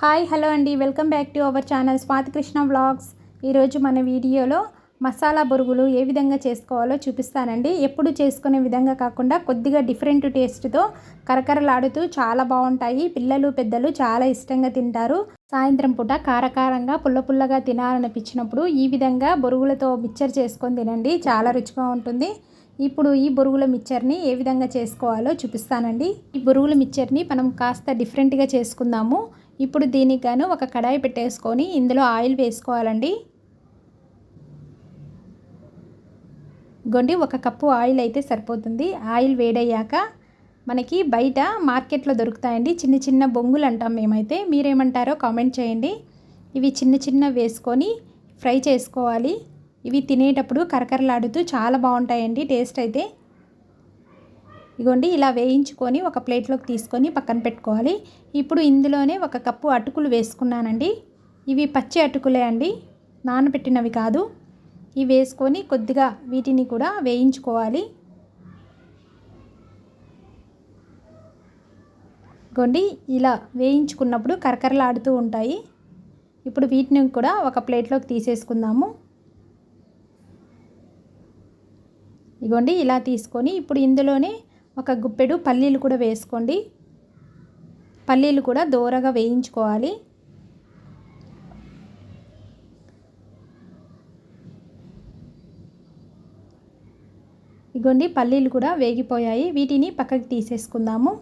Hi hello అండి. Welcome back to our channel Swathi Krishna vlogs. ఈరోజు మన వీడియోలో మసాలా బొరుగులు ఏ విధంగా చేసుకోవాలో చూపిస్తానండి. ఎప్పుడు చేసుకునే విధంగా కాకుండా కొద్దిగా డిఫరెంట్ టేస్ట్తో కరకరలాడుతూ చాలా బాగుంటాయి. పిల్లలు పెద్దలు చాలా ఇష్టంగా తింటారు. సాయంత్రం పూట కారకారంగా పుల్ల పుల్లగా తినాలనిపించినప్పుడు ఈ విధంగా బొరుగులతో మిక్చర్ చేసుకొని తినండి. చాలా రుచిగా ఉంటుంది. ఇప్పుడు ఈ బొరుగుల మిక్చర్ని ఏ విధంగా చేసుకోవాలో చూపిస్తానండి. ఈ బొరుగుల మిక్చర్ని మనం కాస్త డిఫరెంట్గా చేసుకుందాము. ఇప్పుడు దీనికి గాను ఒక కడాయి పెట్టేసుకొని ఇందులో ఆయిల్ వేసుకోవాలండి. గొండి ఒక కప్పు ఆయిల్ అయితే సరిపోతుంది. ఆయిల్ వేడయ్యాక మనకి బయట మార్కెట్లో దొరుకుతాయండి. చిన్న చిన్న బొంగులు అంటాం మేమైతే. మీరేమంటారో కామెంట్ చేయండి. ఇవి చిన్న చిన్న వేసుకొని ఫ్రై చేసుకోవాలి. ఇవి తినేటప్పుడు కరకరలాడుతూ చాలా బాగుంటాయండి టేస్ట్ అయితే. ఇగోండి ఇలా వేయించుకొని ఒక ప్లేట్లోకి తీసుకొని పక్కన పెట్టుకోవాలి. ఇప్పుడు ఇందులోనే ఒక కప్పు అటుకులు వేసుకున్నానండి. ఇవి పచ్చి అటుకులే అండి నానబెట్టినవి కాదు. ఇవి వేసుకొని కొద్దిగా వీటిని కూడా వేయించుకోవాలి. గొండి ఇలా వేయించుకున్నప్పుడు కరకరలాడుతూ ఉంటాయి. ఇప్పుడు వీటిని కూడా ఒక ప్లేట్లోకి తీసేసుకుందాము. ఇగోండి ఇలా తీసుకొని ఇప్పుడు ఇందులోనే ఒక గుప్పెడు పల్లీలు కూడా వేసుకోండి. పల్లీలు కూడా దోరగా వేయించుకోవాలి. ఇగోండి పల్లీలు కూడా వేగిపోయాయి. వీటిని పక్కకి తీసేసుకుందాము.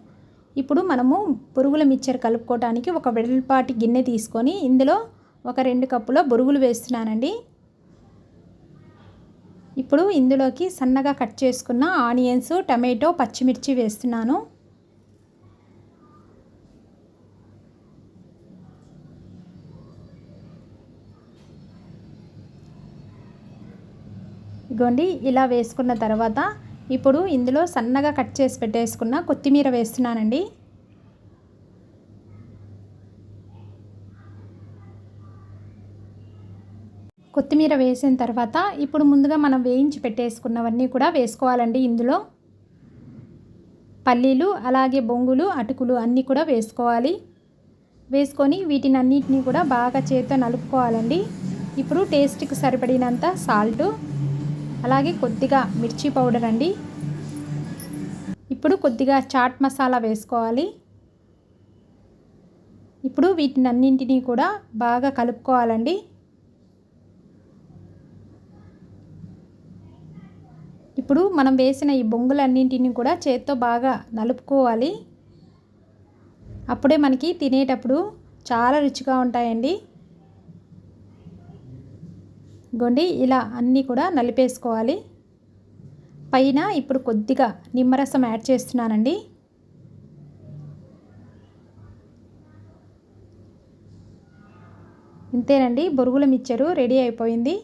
ఇప్పుడు మనము పురుగుల మిక్చర్ కలుపుకోవడానికి ఒక వెడల్పాటి గిన్నె తీసుకొని ఇందులో ఒక రెండు కప్పుల బొరుగులు వేస్తున్నానండి. ఇప్పుడు ఇందులోకి సన్నగా కట్ చేసుకున్న ఆనియన్స్ టమాటో పచ్చిమిర్చి వేస్తున్నాను. ఇగోండి ఇలా వేసుకున్న తర్వాత ఇప్పుడు ఇందులో సన్నగా కట్ చేసి పెట్టేసుకున్న కొత్తిమీర వేస్తున్నానండి. కొత్తిమీర వేసిన తర్వాత ఇప్పుడు ముందుగా మనం వేయించి పెట్టేసుకున్నవన్నీ కూడా వేసుకోవాలండి ఇందులో. పల్లీలు అలాగే బొంగులు అటుకులు అన్నీ కూడా వేసుకోవాలి. వేసుకొని వీటిని అన్నిటినీ కూడా బాగా చేతితో నలుపుకోవాలండి. ఇప్పుడు టేస్ట్కి సరిపడినంత సాల్టు అలాగే కొద్దిగా మిర్చి పౌడర్ అండి. ఇప్పుడు కొద్దిగా చాట్ మసాలా వేసుకోవాలి. ఇప్పుడు వీటిని అన్నింటినీ కూడా బాగా కలుపుకోవాలండి. ఇప్పుడు మనం వేసిన ఈ బొంగులన్నింటినీ కూడా చేత్తో బాగా నలుపుకోవాలి. అప్పుడే మనకి తినేటప్పుడు చాలా రుచిగా ఉంటాయండి. గొండి ఇలా అన్నీ కూడా నలిపేసుకోవాలి. పైన ఇప్పుడు కొద్దిగా నిమ్మరసం యాడ్ చేస్తున్నానండి. ఇంతేనండి బొరుగుల మిచ్చరు రెడీ అయిపోయింది.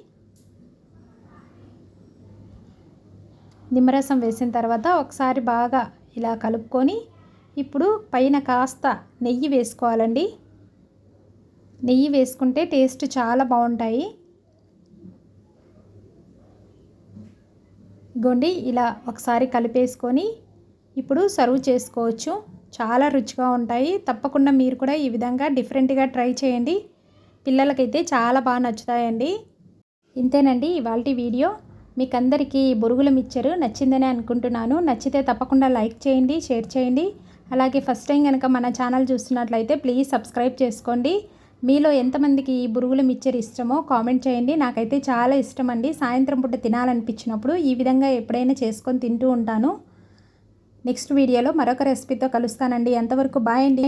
నిమ్మరసం వేసిన తర్వాత ఒకసారి బాగా ఇలా కలుపుకొని ఇప్పుడు పైన కాస్త నెయ్యి వేసుకోవాలండి. నెయ్యి వేసుకుంటే టేస్ట్ చాలా బాగుంటాయి. గొండి ఇలా ఒకసారి కలిపేసుకొని ఇప్పుడు సర్వ్ చేసుకోవచ్చు. చాలా రుచిగా ఉంటాయి. తప్పకుండా మీరు కూడా ఈ విధంగా డిఫరెంట్గా ట్రై చేయండి. పిల్లలకైతే చాలా బాగా నచ్చుతాయండి. ఇంతేనండి ఇవాళ వీడియో. మీకు అందరికీ బొరుగుల మిక్చరు నచ్చిందని అనుకుంటున్నాను. నచ్చితే తప్పకుండా లైక్ చేయండి షేర్ చేయండి. అలాగే ఫస్ట్ టైం కనుక మన ఛానల్ చూస్తున్నట్లయితే ప్లీజ్ సబ్స్క్రైబ్ చేసుకోండి. మీలో ఎంతమందికి ఈ బురుగుల మిక్చర్ ఇష్టమో కామెంట్ చేయండి. నాకైతే చాలా ఇష్టం అండి సాయంత్రం పూట తినాలనిపించినప్పుడు ఈ విధంగా ఎప్పుడైనా చేసుకొని తింటూ ఉంటాను. నెక్స్ట్ వీడియోలో మరొక రెసిపీతో కలుస్తానండి. ఎంతవరకు బాయ్ అండి.